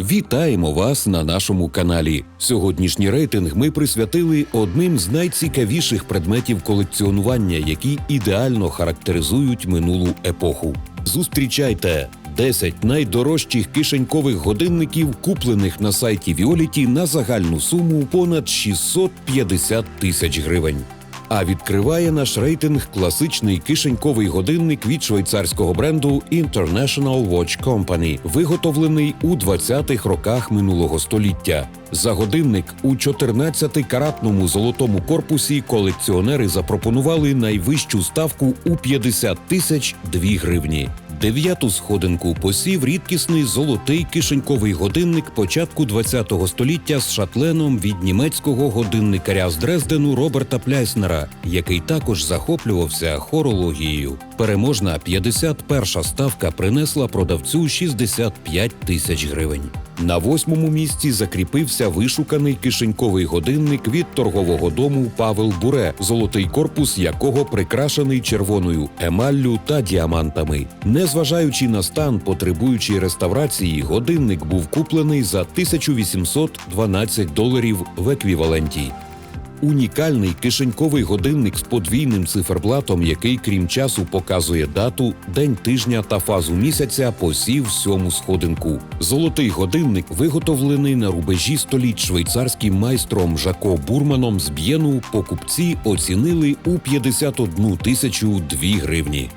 Вітаємо вас на нашому каналі. Сьогоднішній рейтинг ми присвятили одним з найцікавіших предметів колекціонування, які ідеально характеризують минулу епоху. Зустрічайте 10 найдорожчих кишенькових годинників, куплених на сайті Віоліті на загальну суму понад 650 тисяч гривень. А відкриває наш рейтинг класичний кишеньковий годинник від швейцарського бренду International Watch Company, виготовлений у 20-х роках минулого століття. За годинник у 14-каратному золотому корпусі колекціонери запропонували найвищу ставку у 50 тисяч 2 гривні. Дев'яту сходинку посів рідкісний золотий кишеньковий годинник початку ХХ століття з шатленом від німецького годинникаря з Дрездену Роберта Пляйснера, який також захоплювався хорологією. Переможна 51-ша ставка принесла продавцю 65 тисяч гривень. На восьмому місці закріпився вишуканий кишеньковий годинник від торгового дому Павел Буре, золотий корпус якого прикрашений червоною емаллю та діамантами. Незважаючи на стан, потребуючий реставрації, годинник був куплений за 1812 доларів в еквіваленті. Унікальний кишеньковий годинник з подвійним циферблатом, який, крім часу, показує дату, день тижня та фазу місяця, посів сьому сходинку. Золотий годинник виготовлений на рубежі століть швейцарським майстром Жако Бурманом з Б'єну. Покупці оцінили у 51 тисячу 2 гривні.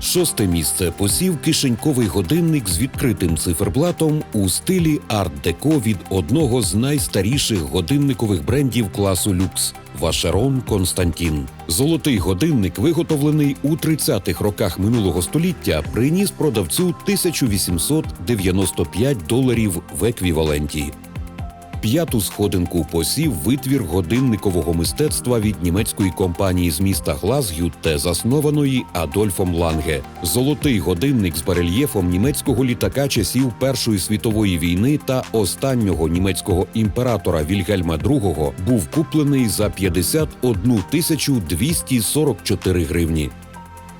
Шосте місце посів кишеньковий годинник з відкритим циферблатом у стилі арт-деко від одного з найстаріших годинникових брендів класу люкс. Вашерон Константін. Золотий годинник, виготовлений у 30-х роках минулого століття, приніс продавцю 1895 доларів в еквіваленті. П'яту сходинку посів витвір годинникового мистецтва від німецької компанії з міста Глазгютте, заснованої Адольфом Ланге. Золотий годинник з барельєфом німецького літака часів Першої світової війни та останнього німецького імператора Вільгельма II був куплений за 51 тисячу 244 гривні.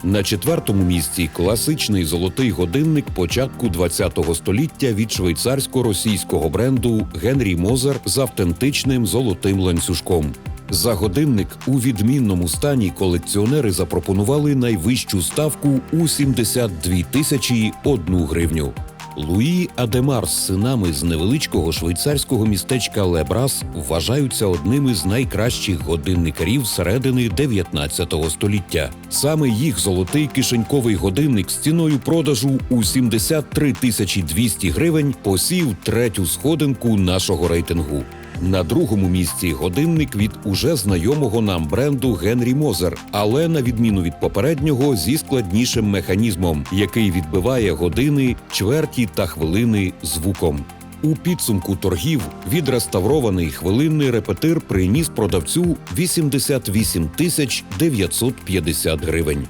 На четвертому місці класичний золотий годинник початку ХХ століття від швейцарсько-російського бренду Генрі Мозер з автентичним золотим ланцюжком. За годинник у відмінному стані колекціонери запропонували найвищу ставку у 72 тисячі 1 гривню. Луї Адемар з синами з невеличкого швейцарського містечка Лебрас вважаються одними з найкращих годинникарів середини 19 століття. Саме їх золотий кишеньковий годинник з ціною продажу у 73 тисячі 200 гривень посів третю сходинку нашого рейтингу. На другому місці годинник від уже знайомого нам бренду Генрі Мозер, але на відміну від попереднього зі складнішим механізмом, який відбиває години, чверті та хвилини звуком. У підсумку торгів відреставрований хвилинний репетир приніс продавцю 88 тисяч 950 гривень.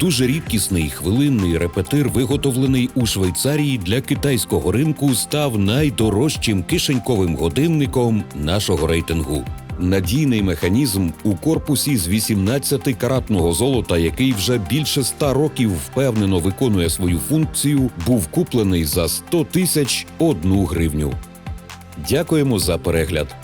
Дуже рідкісний хвилинний репетир, виготовлений у Швейцарії для китайського ринку, став найдорожчим кишеньковим годинником нашого рейтингу. Надійний механізм у корпусі з 18-каратного золота, який вже більше ста років впевнено виконує свою функцію, був куплений за 100 тисяч одну гривню. Дякуємо за перегляд.